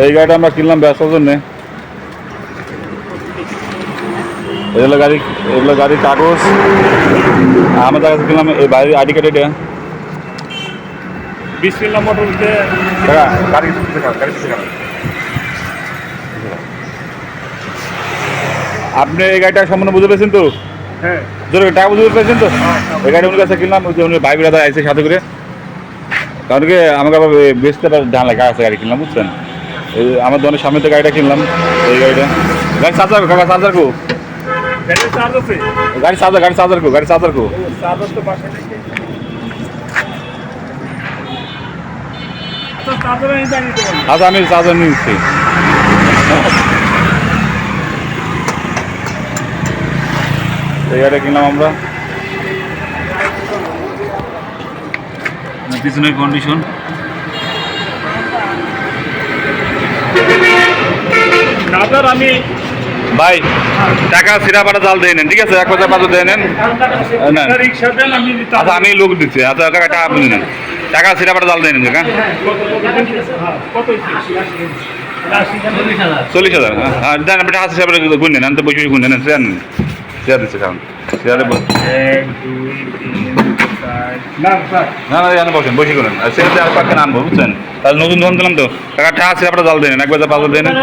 এই গাড়িটা আমরা কিনলাম ব্যবসার জন্যে। এগুলো গাড়ি এগুলো গাড়ির কাগজ আমাদের কাছে কিনলাম এই বাইরের আইডি কার্ড এটা। মোটর গাড়ি গাড়ি আপনি এই গাড়িটা সম্পূর্ণ বুঝতে পেরেছেন তো? হ্যাঁ। টাকা বুঝতে পেরেছেন তো? হ্যাঁ, এই গাড়ি উনি কাছে কিনলাম ওই যে উনি ভাই বিরাদার আইসে সাথে করে। কারণ কি আমাকে আবার বেচতে পারে ধান লাগা আছে গাড়ি কিনলাম বুঝছেন? আমার দোকানের সামনে তো গাড়িটা কিনলাম এই গাড়িটা। গাড়ি চার্জার কাকা চার্জার কো। গাড়ি চার্জার গাড়ি চার্জার কো গাড়ি চার্জার কো। আচ্ছা আমি চার্জার নিচ্ছি। এই গাড়িটা কিনলাম আমরা। পিছনের কন্ডিশন চার্জার আমি ভাই টাকা সিরা পাটা জাল দিয়ে নেন ঠিক আছে? এক কথা পাঁচশো দিয়ে নেন। দেন আচ্ছা আমি লোক দিচ্ছি। আচ্ছা কাকা টাকা আপনি নেন। টাকা সিরা পাটা জাল দিয়ে নেন কাকা। চল্লিশ হাজার। হ্যাঁ হ্যাঁ দেন আপনি টাকা গুণ নেন আমি তো বসে গুণ নেন দিচ্ছে কারণ এক না না। এখানে বসেন বসে করেন আর চেয়ার আর পাখে আনব বুঝছেন? তাহলে নতুন ধন দিলাম তো। টাকা টাকা সিরা পাটা জাল দিয়ে নেন একবার পাঁচশো দিয়ে নেন।